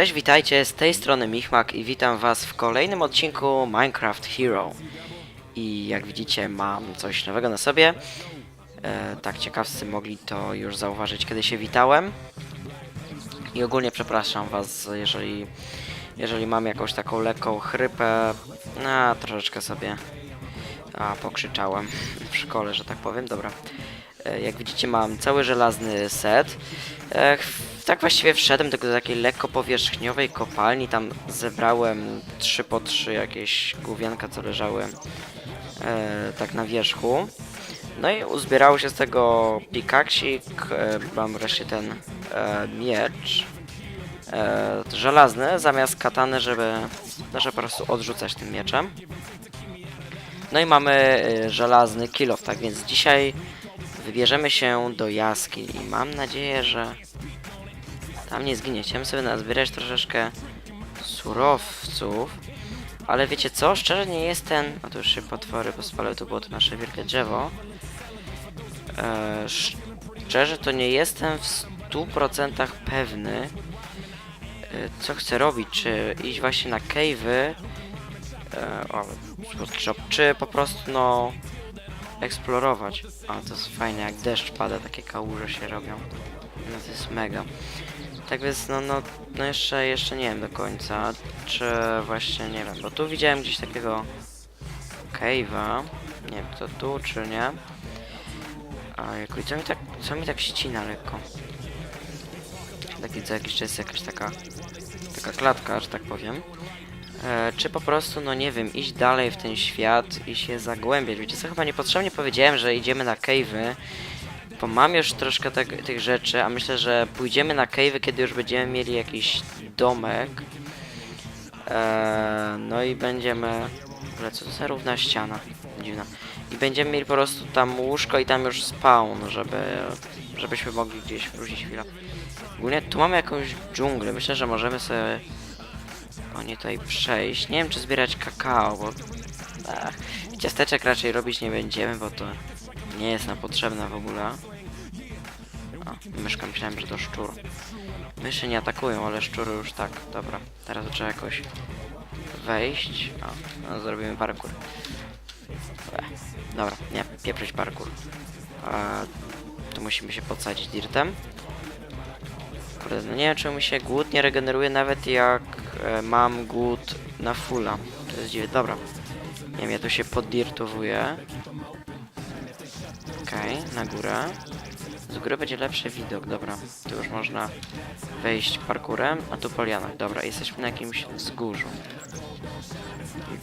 Cześć, witajcie, z tej strony Michmak i witam was w kolejnym odcinku Minecraft Hero. I jak widzicie mam coś nowego na sobie. E, tak ciekawscy mogli to już zauważyć, kiedy się witałem. I ogólnie przepraszam was, jeżeli, jeżeli mam jakąś taką lekką chrypę. A, troszeczkę sobie a, pokrzyczałem w szkole, że tak powiem. Dobra. E, Jak widzicie mam cały żelazny set. Tak właściwie wszedłem do takiej lekko powierzchniowej kopalni. Tam zebrałem 3 po 3 jakieś główienka, co leżały e, tak na wierzchu. No i uzbierało się z tego pikaksik. E, mam wreszcie ten e, miecz. E, żelazny zamiast katany, żeby, żeby po prostu odrzucać tym mieczem. No i mamy e, żelazny kilof, tak więc dzisiaj wybierzemy się do jaskiń i mam nadzieję, że tam nie zginie. Chciałem sobie nazbierać troszeczkę surowców, ale wiecie co? Szczerze nie jestem... No to już się potwory pospalę, to było to nasze wielkie drzewo. E, szczerze to nie jestem w 100% pewny, e, co chcę robić. Czy iść właśnie na cave'y, e, o, czy po prostu no eksplorować. A to jest fajne, jak deszcz pada, takie kałuże się robią. No to jest mega. Tak więc no, no, no jeszcze, jeszcze nie wiem do końca, czy właśnie nie wiem, bo tu widziałem gdzieś takiego cave'a. Nie wiem, to tu czy nie. A jakoś co mi tak, co mi tak ścina lekko. Taki co jakiś czas jakaś taka, taka klatka, że tak powiem. E, czy po prostu, no nie wiem, iść dalej w ten świat i się zagłębiać. Wiecie co, chyba niepotrzebnie powiedziałem, że idziemy na cave'y, bo mam już troszkę tak, tych rzeczy, a myślę, że pójdziemy na cave'y, kiedy już będziemy mieli jakiś domek. E, no i będziemy... Ogóle co to za równa ściana? Dziwna. I będziemy mieli po prostu tam łóżko i tam już spawn, żeby... żebyśmy mogli gdzieś wrócić chwilę. Ogólnie tu mamy jakąś dżunglę, myślę, że możemy sobie o nie tutaj przejść. Nie wiem czy zbierać kakao, bo ach, ciasteczek raczej robić nie będziemy, bo to nie jest nam potrzebne w ogóle. O, myszka myślałem, że to szczur. Myszy nie atakują, ale szczury już tak. Dobra, teraz trzeba jakoś wejść. O, no, zrobimy parkour. Ech, dobra, nie, pieprzyć parkour. A, tu musimy się podsadzić dirtem. Kurde, no nie wiem czemu się głód nie regeneruje nawet jak e, mam głód na fulla. To jest dziwne. Dobra. Nie wiem, ja tu się poddirtowuję. Okej, na górę. Z góry będzie lepszy widok, dobra. Tu już można wejść parkurem, a tu poliana. Dobra, jesteśmy na jakimś wzgórzu.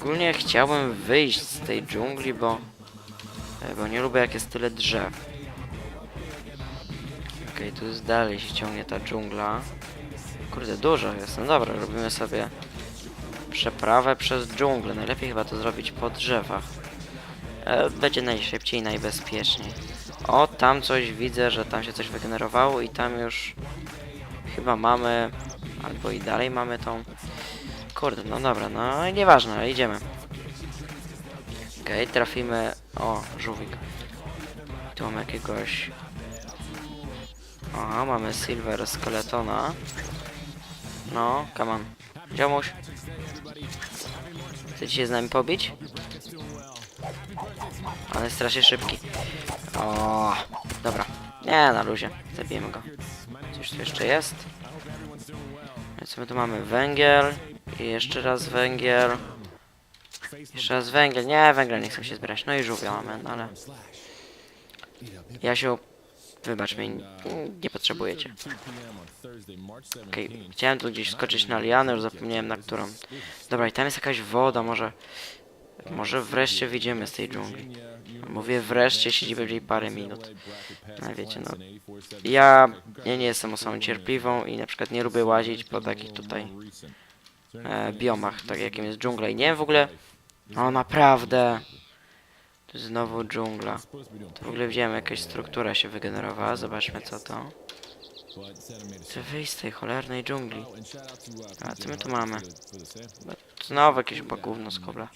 Ogólnie chciałbym wyjść z tej dżungli, bo... e, Bo nie lubię jak jest tyle drzew. Okej, tu jest dalej się ciągnie ta dżungla. Kurde, dużo jest. No dobra, robimy sobie przeprawę przez dżunglę. Najlepiej chyba to zrobić po drzewach. E, będzie najszybciej, najbezpieczniej. O, tam coś widzę, że tam się coś wygenerowało i tam już chyba mamy, albo i dalej mamy tą... Kurde, no dobra, no nieważne, idziemy. Okej, trafimy... O, żółwik. Tu mamy jakiegoś Aha, mamy Silver Skeletona. No, come on. Ziomuś. Chcecie się z nami pobić? On jest strasznie szybki. O, dobra. Nie, na luzie. Zabijemy go. Coś tu jeszcze jest? Więc my tu mamy węgiel. I jeszcze raz węgiel. Jeszcze raz węgiel. Nie, węgiel nie chcę się zbierać. No i żółwia mamy, no ale... Jasiu, wybacz mi, nie potrzebujecie. Okej, chciałem tu gdzieś skoczyć na lianę, już zapomniałem na którą. Dobra, i tam jest jakaś woda, może... Może wreszcie wyjdziemy z tej dżungli. Mówię wreszcie, siedzi będzie parę minut. No wiecie, no. Ja, ja nie jestem osobą cierpliwą i na przykład nie lubię łazić po takich tutaj e, biomach, tak jakim jest dżungla. I nie w ogóle... O, naprawdę! Tu znowu dżungla. To w ogóle widziałem, jakaś struktura się wygenerowała. Zobaczmy co to. Chcę wyjść z tej cholernej dżungli. A co my tu mamy? No, Znowu jakieś chyba gówno z kobla.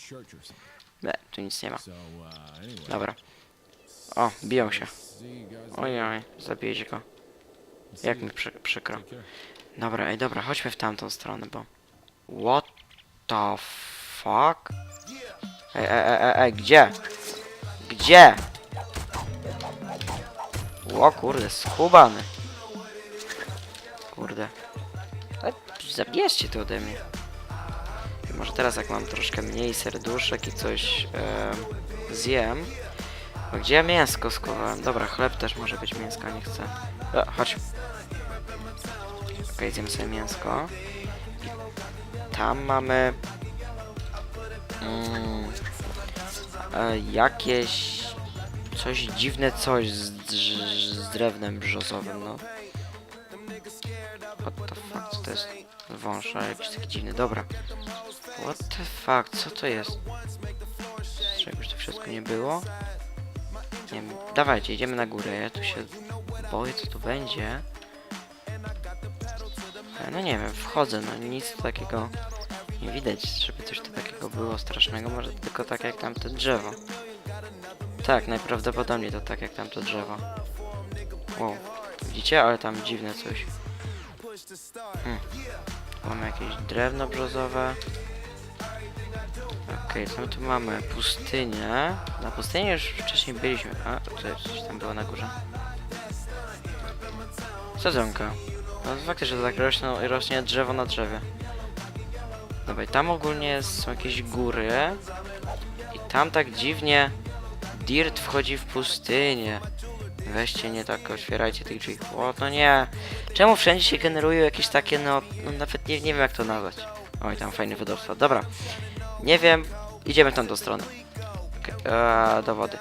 Nie, tu nic nie ma. Dobra. O, biją się. Oj, oj, zabijecie go. Jak mi przy, przykro. Dobra, ej, dobra, chodźmy w tamtą stronę, bo... What the fuck? Ej, ej, ej, ej, ej, gdzie? Gdzie? O kurde, skubany. Kurde. Zabierzcie to ode mnie. Może teraz jak mam troszkę mniej serduszek i coś em, zjem. A gdzie ja mięsko skowałem? Dobra, chleb też może być mięska, nie chcę. E, chodź. Okej, zjem sobie mięsko. I tam mamy... Mm, e, jakieś... Coś dziwne coś z, z drewnem brzozowym, no. What the fuck, co to jest? Wąż, ale jakiś taki dziwny, dobra. What the fuck, co to jest? Czegoś to wszystko nie było? Nie wiem, dawajcie, idziemy na górę, ja tu się boję, co tu będzie. E, No nie wiem, wchodzę, no nic takiego nie widać, żeby coś takiego było strasznego, może tylko tak jak tamte drzewo. Tak, najprawdopodobniej to tak jak tamto drzewo. Wow, widzicie? Ale tam dziwne coś. Hmm. Mamy jakieś drewno brzozowe. Okej, co my tu mamy? Pustynię. Na pustyni już wcześniej byliśmy. A, jest coś tam było na górze. Sadzonka. No faktycznie tak rośnie, rośnie drzewo na drzewie. Dobra, i tam ogólnie są jakieś góry. I tam tak dziwnie Dirt wchodzi w pustynię. Weźcie nie tak, otwierajcie tych drzwi. O, no nie. Czemu wszędzie się generują jakieś takie, no, no nawet nie, nie wiem jak to nazwać. Oj, tam fajne wydawstwa. Dobra. Nie wiem. Idziemy tam do strony. Okay. Eee, do wody.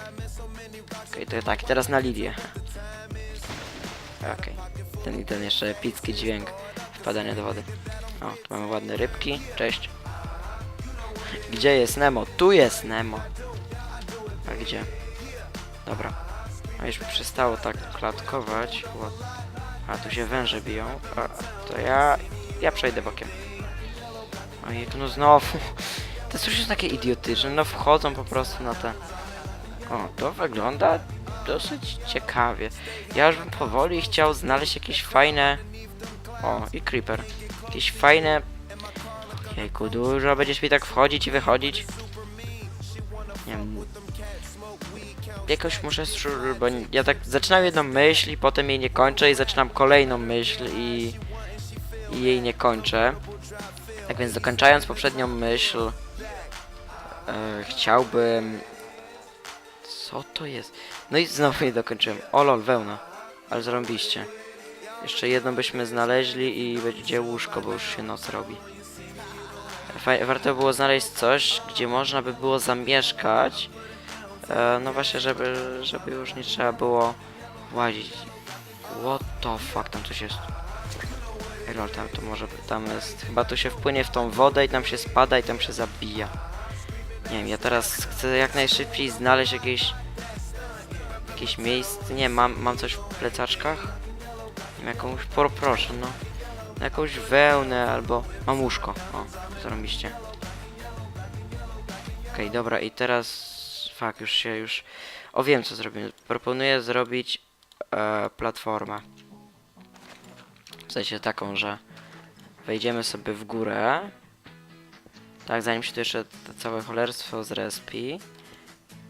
Okej, to tak, teraz na Lidię. Okej. Ten i ten jeszcze epicki dźwięk wpadania do wody. O, tu mamy ładne rybki. Cześć. Gdzie jest Nemo? Tu jest Nemo. A gdzie? Dobra. A już przestało tak klatkować. A tu się węże biją. A, to ja... Ja przejdę bokiem. Ojej, no znowu. Te są takie idiotyczne. No wchodzą po prostu na te... O, to wygląda dosyć ciekawie. Ja już bym powoli chciał znaleźć jakieś fajne... O, i creeper. Jakieś fajne... Jejku, dużo będziesz mi tak wchodzić i wychodzić. Nie wiem, jakoś muszę, bo ja tak zaczynam jedną myśl i potem jej nie kończę i zaczynam kolejną myśl i, i jej nie kończę. Tak więc dokończając poprzednią myśl, e, chciałbym... Co to jest? No i znowu nie dokończyłem. O lol, wełna. Ale zarąbiście. Jeszcze jedną byśmy znaleźli i będzie łóżko, bo już się noc robi. Faj- warto było znaleźć coś, gdzie można by było zamieszkać. E, no właśnie, żeby, żeby już nie trzeba było łazić. What the fuck, tam coś jest. Ej, tam to może, tam jest, chyba tu się wpłynie w tą wodę i tam się spada i tam się zabija. Nie wiem, ja teraz chcę jak najszybciej znaleźć jakieś, jakieś miejsce, nie mam, mam coś w plecaczkach? Mam jakąś, pro, proszę, no. Jakąś wełnę albo, mam łóżko, o, zarobiście. Okej, dobra, i teraz. Fak, już się już. O wiem co zrobimy. Proponuję zrobić e, platformę. W sensie taką, że wejdziemy sobie w górę. Tak, zanim się tu jeszcze to całe cholerstwo zrespi.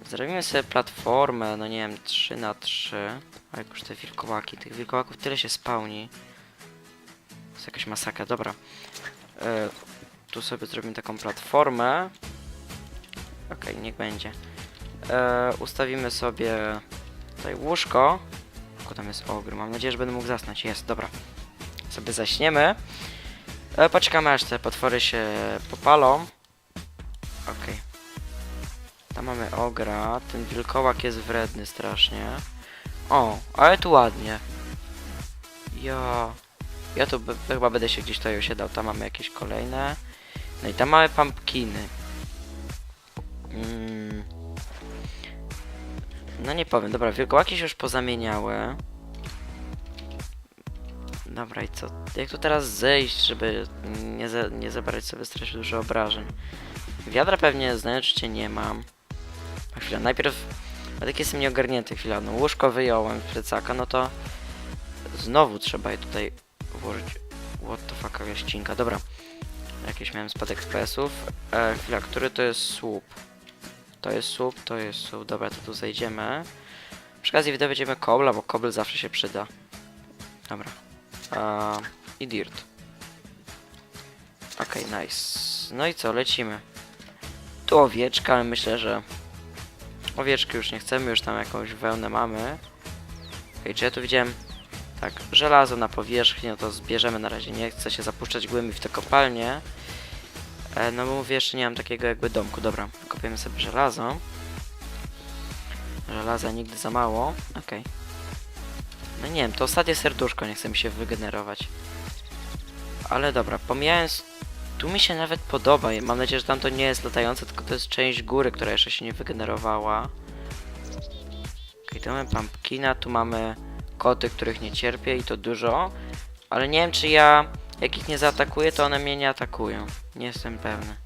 Zrobimy sobie platformę, no nie wiem, 3 na 3 A jak już te wilkołaki, tych wilkołaków tyle się spełni. To jest jakaś masakra, dobra. E, tu sobie zrobimy taką platformę. Okej, niech będzie. E, ustawimy sobie tutaj łóżko. Tylko tam jest ogr. Mam nadzieję, że będę mógł zasnąć. Jest, dobra. Sobie zaśniemy. E, poczekamy aż te potwory się popalą. Okej. Tam mamy ogra. Ten wilkołak jest wredny strasznie. O, ale tu ładnie. Ja... Ja tu chyba będę się gdzieś tutaj osiedlał. Tam mamy jakieś kolejne. No i tam mamy pumpkiny. Mm. No nie powiem, dobra, wilkołaki się już pozamieniały. Dobra i co? Jak tu teraz zejść, żeby nie, nie zabrać sobie strasznie dużo obrażeń? Wiadra pewnie znajomości nie mam. A chwila, najpierw... A tak jestem nieogarnięty chwila, no łóżko wyjąłem z plecaka, no to... Znowu trzeba je tutaj włożyć. what the fuck, jakaś dobra. Jakiś miałem spadek FPS-ów. E, chwila, który to jest słup? To jest słup, to jest słup. Dobra, to tu zejdziemy. Przy okazji wydobędziemy kobla, bo kobel zawsze się przyda. Dobra. I dirt. Okej, nice. No i co, lecimy. Tu owieczka, ale myślę, że... Owieczki już nie chcemy, już tam jakąś wełnę mamy. Okej, czy ja tu widziałem... Tak, żelazo na powierzchni, no to zbierzemy na razie. Nie chcę się zapuszczać głębiej w te kopalnie. E, no bo mówię, jeszcze nie mam takiego jakby domku. Dobra, kopiemy sobie żelazo. Żelaza nigdy za mało. Okej. No nie wiem, to ostatnie serduszko nie chce mi się wygenerować. Ale dobra, pomijając... Tu mi się nawet podoba. Mam nadzieję, że tam to nie jest latające, tylko to jest część góry, która jeszcze się nie wygenerowała. Okej, tu mamy pumpkina, tu mamy koty, których nie cierpię i to dużo. Ale nie wiem, czy ja... Jak ich nie zaatakuję, to one mnie nie atakują. Nie jestem pewny.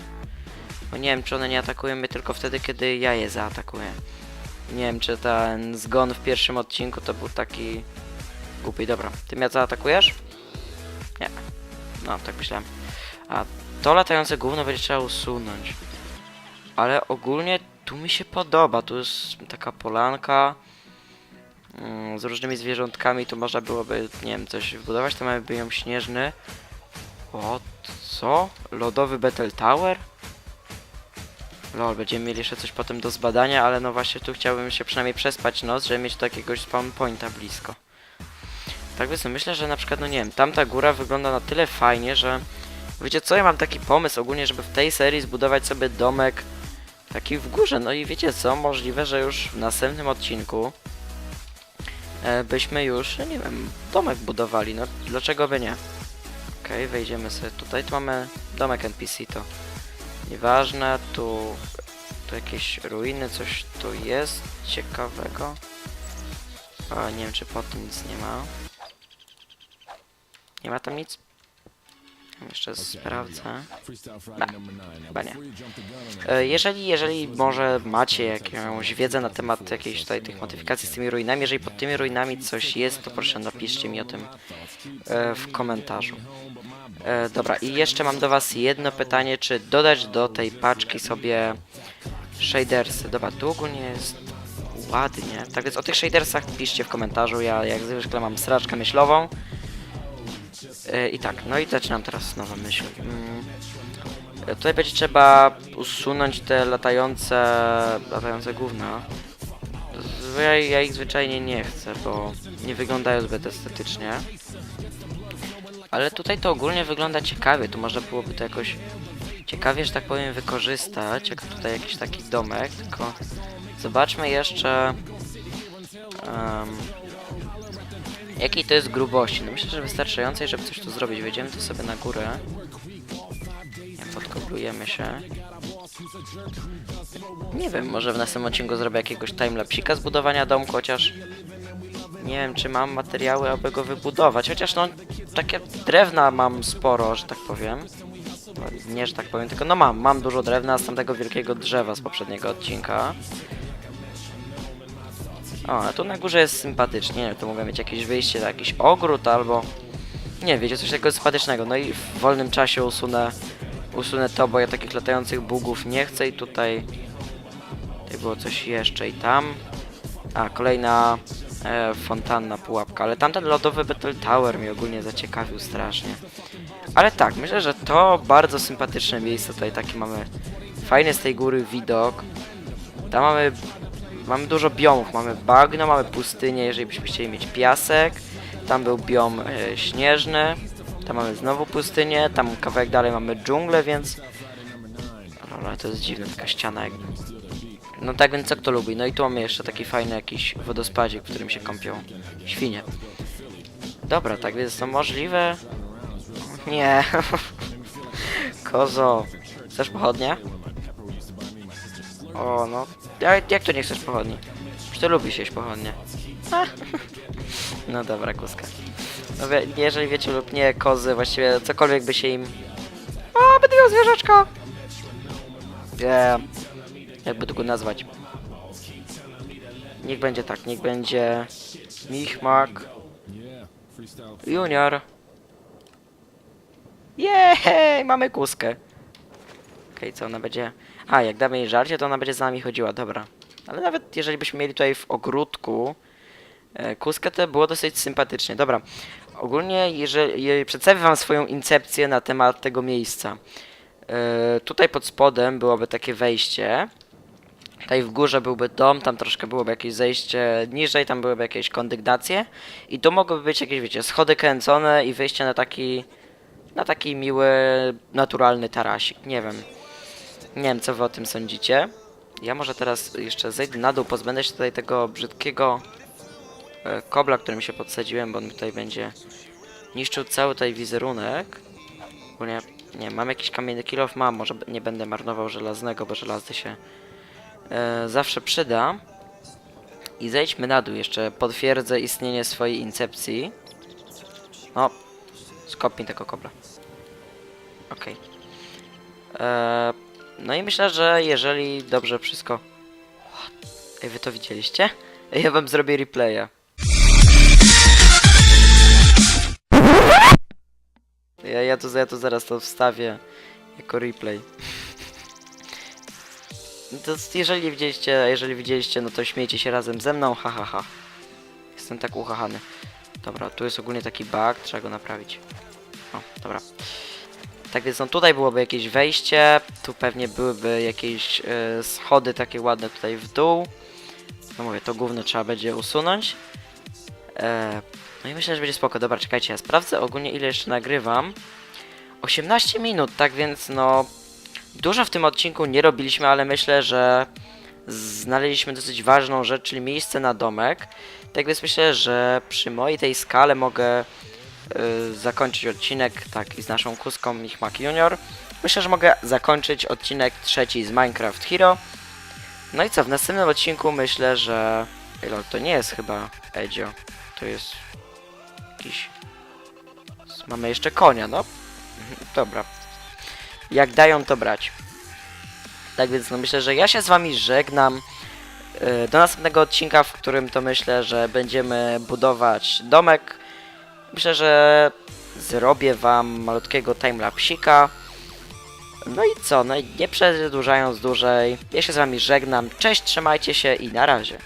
Bo nie wiem, czy one nie atakują mnie tylko wtedy, kiedy ja je zaatakuję. Nie wiem, czy ten zgon w pierwszym odcinku to był taki głupi. Dobra, ty mnie zaatakujesz? Nie. No, tak myślałem. A to latające gówno będzie trzeba usunąć. Ale ogólnie tu mi się podoba. Tu jest taka polanka mm, z różnymi zwierzątkami. Tu można byłoby, nie wiem, coś wbudować. To mamy biom śnieżny. O, co? Lodowy Battle Tower? Lol, będziemy mieli jeszcze coś potem do zbadania, ale no właśnie tu chciałbym się przynajmniej przespać noc, żeby mieć takiegoś spawn pointa blisko. Tak więc no myślę, że na przykład, no nie wiem, tamta góra wygląda na tyle fajnie, że... Wiecie co, ja mam taki pomysł ogólnie, żeby w tej serii zbudować sobie domek taki w górze. No i wiecie co, możliwe, że już w następnym odcinku e, byśmy już, nie wiem, domek budowali, no dlaczego by nie? Okej, wejdziemy sobie tutaj, tu mamy domek NPC, to nieważne, tu, tu jakieś ruiny, coś tu jest ciekawego. A, nie wiem, czy po tym nic nie ma. Nie ma tam nic? Jeszcze sprawdzę. Ba, chyba nie. E, Jeżeli, jeżeli może macie jakąś wiedzę na temat jakiejś tutaj tych modyfikacji z tymi ruinami, jeżeli pod tymi ruinami coś jest, to proszę napiszcie mi o tym e, w komentarzu. E, dobra, i jeszcze mam do was jedno pytanie, czy dodać do tej paczki sobie shadersy. Dobra, tu ogólnie jest ładnie. Tak więc o tych shadersach piszcie w komentarzu, ja jak zwykle mam sraczkę myślową. E, I tak, no i zaczynam teraz nowa myśl. Mm. E, Tutaj będzie trzeba usunąć te latające, latające gówna. Ja, ja ich zwyczajnie nie chcę, bo nie wyglądają zbyt estetycznie. Ale tutaj to ogólnie wygląda ciekawie, tu można byłoby to jakoś ciekawie, że tak powiem, wykorzystać, jak tutaj jakiś taki domek, tylko zobaczmy jeszcze em, jakiej to jest grubości. No myślę, że wystarczającej, żeby coś tu zrobić. Wejdziemy tu sobie na górę. Nie, podkoplujemy się. Nie wiem, może w następnym odcinku zrobię jakiegoś timelapsika budowania domku, chociaż nie wiem, czy mam materiały, aby go wybudować. Chociaż no, takie drewna mam sporo, że tak powiem. Nie, że tak powiem, tylko no mam, mam dużo drewna z tamtego wielkiego drzewa z poprzedniego odcinka. O, a tu na górze jest sympatycznie, nie wiem, tu mogę mieć jakieś wyjście na jakiś ogród albo... Nie, wiecie, coś takiego sympatycznego. No i w wolnym czasie usunę, usunę to, bo ja takich latających bugów nie chcę i tutaj... Tutaj było coś jeszcze i tam. A, kolejna e, fontanna pułapka, ale tamten lodowy Battle Tower mnie ogólnie zaciekawił strasznie. Ale tak, myślę, że to bardzo sympatyczne miejsce, tutaj taki mamy fajny z tej góry widok. Tam mamy, mamy dużo biomów, mamy bagno, mamy pustynię, jeżeli byśmy chcieli mieć piasek. Tam był biom e, śnieżny, tam mamy znowu pustynię, tam kawałek dalej mamy dżunglę, więc... Ale to jest dziwne, taka ściana jakby. No tak więc co kto lubi. No i tu mamy jeszcze taki fajny jakiś wodospadzik, w którym się kąpią świnie. Dobra, tak więc to możliwe. Nie. Kozo. Chcesz pochodnie? O, no. Jak, jak to nie chcesz pochodni? Czy ty lubisz jeść pochodnie? A. No dobra, kuska. No wie, jeżeli wiecie lub nie, kozy, właściwie cokolwiek by się im... O, będę miał zwierzaczko! Nie. Jakby to go nazwać. Niech będzie tak, niech będzie... Michmak Junior. Jej, mamy kuskę. Okej, co ona będzie... A, jak damy jej żarcie, to ona będzie z nami chodziła, dobra. Ale nawet jeżeli byśmy mieli tutaj w ogródku e, kuskę, to było dosyć sympatycznie. Dobra, ogólnie jeżeli je- przedstawię wam swoją incepcję na temat tego miejsca. E, tutaj pod spodem byłoby takie wejście. Tutaj w górze byłby dom, tam troszkę byłoby jakieś zejście niżej, tam byłyby jakieś kondygnacje. I tu mogłyby być jakieś, wiecie, schody kręcone i wyjście na taki, na taki miły, naturalny tarasik. Nie wiem. Nie wiem, co wy o tym sądzicie. Ja może teraz jeszcze zejdę na dół, pozbędę się tutaj tego brzydkiego e, kobla, którym się podsadziłem, bo on tutaj będzie niszczył cały tutaj wizerunek. Ogólnie, nie mam jakiś kamienny kilof, mam, może nie będę marnował żelaznego, bo żelazny się e, zawsze przyda. I zejdźmy na dół, jeszcze potwierdzę istnienie swojej incepcji. No, skopnij tego kobla. Okej. Eee, No i myślę, że jeżeli dobrze wszystko... What? Ej, wy to widzieliście? Ej, Ja wam zrobię replaya. Ja, ja, tu, ja tu zaraz to wstawię jako replay. No To jeżeli widzieliście, jeżeli widzieliście, no to śmiejcie się razem ze mną, ha ha ha. Jestem tak uchachany. Dobra, tu jest ogólnie taki bug, trzeba go naprawić. O, dobra. Tak więc no tutaj byłoby jakieś wejście, tu pewnie byłyby jakieś e, schody takie ładne tutaj w dół. No mówię, to gówno trzeba będzie usunąć. E, no i myślę, że będzie spoko. Dobra, czekajcie, ja sprawdzę ogólnie ile jeszcze nagrywam. 18 minut, tak więc no... Dużo w tym odcinku nie robiliśmy, ale myślę, że znaleźliśmy dosyć ważną rzecz, czyli miejsce na domek. Tak więc myślę, że przy mojej tej skale mogę y, zakończyć odcinek tak i z naszą kuską Michmak Junior. Myślę, że mogę zakończyć odcinek trzeci z Minecraft Hero. No i co, w następnym odcinku myślę, że... Lol, to nie jest chyba Edzio. To jest jakiś... Mamy jeszcze konia, no. Mhm, Dobra. Jak dają, to brać. Tak więc no myślę, że ja się z wami żegnam. Yy, Do następnego odcinka, w którym to myślę, że będziemy budować domek. Myślę, że zrobię wam malutkiego timelapsika. No i co, no i nie przedłużając dłużej, ja się z wami żegnam. Cześć, trzymajcie się i na razie.